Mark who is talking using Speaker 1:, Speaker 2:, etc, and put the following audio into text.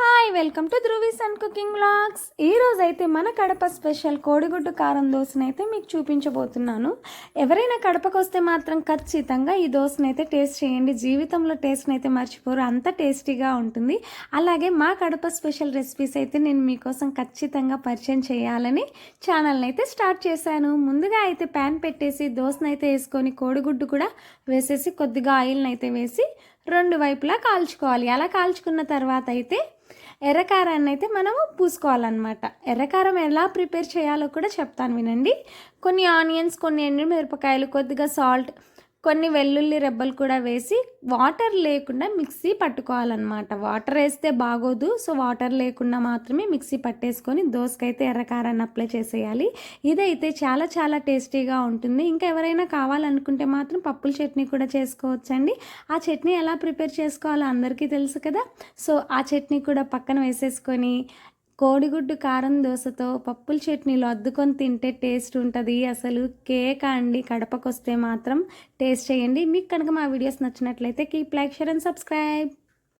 Speaker 1: Hi welcome to Dhruvi's and cooking vlogs ఈరోజైతే అయితే మన కడప స్పెషల్ కోడిగుడ్డు కారం దోశను అయితే మీకు చూపించబోతున్నాను. ఎవరైనా కడపకు వస్తే మాత్రం ఖచ్చితంగా ఈ దోశను అయితే టేస్ట్ చేయండి. జీవితంలో టేస్ట్ని అయితే మర్చిపోరు. అంత టేస్టీగా ఉంటుంది. అలాగే మా కడప స్పెషల్ రెసిపీస్ అయితే నేను మీకోసం ఖచ్చితంగా పరిచయం చేయాలని ఛానల్ని అయితే స్టార్ట్ చేశాను. ముందుగా అయితే ప్యాన్ పెట్టేసి దోశను అయితే వేసుకొని కోడిగుడ్డు కూడా వేసేసి కొద్దిగా ఆయిల్ని అయితే వేసి రెండు వైపులా కాల్చుకోవాలి. అలా కాల్చుకున్న తర్వాత అయితే ఎర్రకారాన్ని అయితే మనము పూసుకోవాలన్నమాట. ఎర్రకారం ఎలా ప్రిపేర్ చేయాలో కూడా చెప్తాను వినండి. కొన్ని ఆనియన్స్ కొన్ని ఎండుమిరపకాయలు కొద్దిగా సాల్ట్ కొన్ని వెల్లుల్లి రెబ్బలు కూడా వేసి వాటర్ లేకుండా మిక్సీ పట్టుకోవాలన్నమాట. వాటర్ వేస్తే బాగోదు సో వాటర్ లేకుండా మాత్రమే మిక్సీ పట్టేసుకొని దోసకైతే ఎర్రకారాన్ని అప్లై చేసేయాలి. ఇదైతే చాలా చాలా టేస్టీగా ఉంటుంది. ఇంకా ఎవరైనా కావాలనుకుంటే మాత్రం పప్పుల చట్నీ కూడా చేసుకోవచ్చండి. ఆ చట్నీ ఎలా ప్రిపేర్ చేసుకోవాలో అందరికీ తెలుసు కదా. సో ఆ చట్నీ కూడా పక్కన వేసేసుకొని కోడిగుడ్డు కారం దోశతో పప్పుల చట్నీలు అద్దుకొని తింటే టేస్ట్ ఉంటుంది. అసలు కేక్ అండి. కడపకొస్తే మాత్రం టేస్ట్ చేయండి. మీకు కనుక మా వీడియోస్ నచ్చినట్లయితే keep like share and subscribe.